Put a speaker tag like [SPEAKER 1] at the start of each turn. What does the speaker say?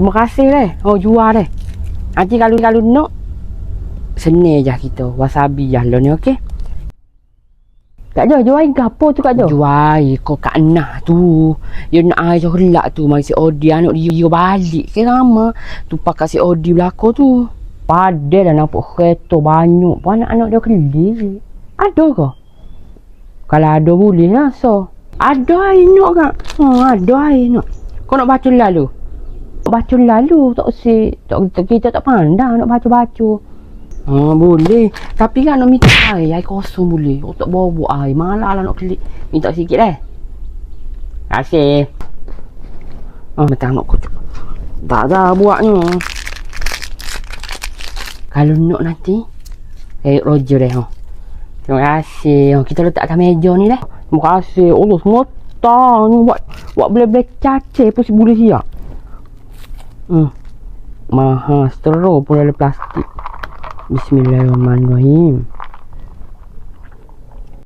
[SPEAKER 1] Terima kasih deh. Oh jual deh. Nanti kalau kalau nak seni je kita wasabi je lo ni okey.
[SPEAKER 2] Kak Jo, jual ke apa tu Kak Jo?
[SPEAKER 1] Jual kau kat nah tu. Dia nak air helak tu mari si Odi anak dia, dia balik ke lama. Tu pakai si Odi belako tu.
[SPEAKER 2] Pada dah nampak kereta banyak pun anak-anak dia keli.
[SPEAKER 1] Ada ke?
[SPEAKER 2] Kalau ada boleh lah so.
[SPEAKER 1] Ada air nak kak. Ha, ada air nak. Kau nak baca lalu?
[SPEAKER 2] Baca lalu tak si tak kita, tak pandang nak baca-baca.
[SPEAKER 1] Ha, boleh. Tapi kan nak minta air, air kosong boleh. Oh, tak bawa air. Malah lah nak kelik. Minta sikit eh. Terima kasih. Ha, betul nak kocok. Tak ada buatnya. Kalau nak nanti, eh Roger deh. Ha. Terima kasih. Ha, kita letak atas meja ni deh.
[SPEAKER 2] Terima kasih. Allah semua tak buat buat boleh-boleh cacing pun si boleh siap.
[SPEAKER 1] Hmm. Maha, setero pun dalam plastik. Bismillahirrahmanirrahim.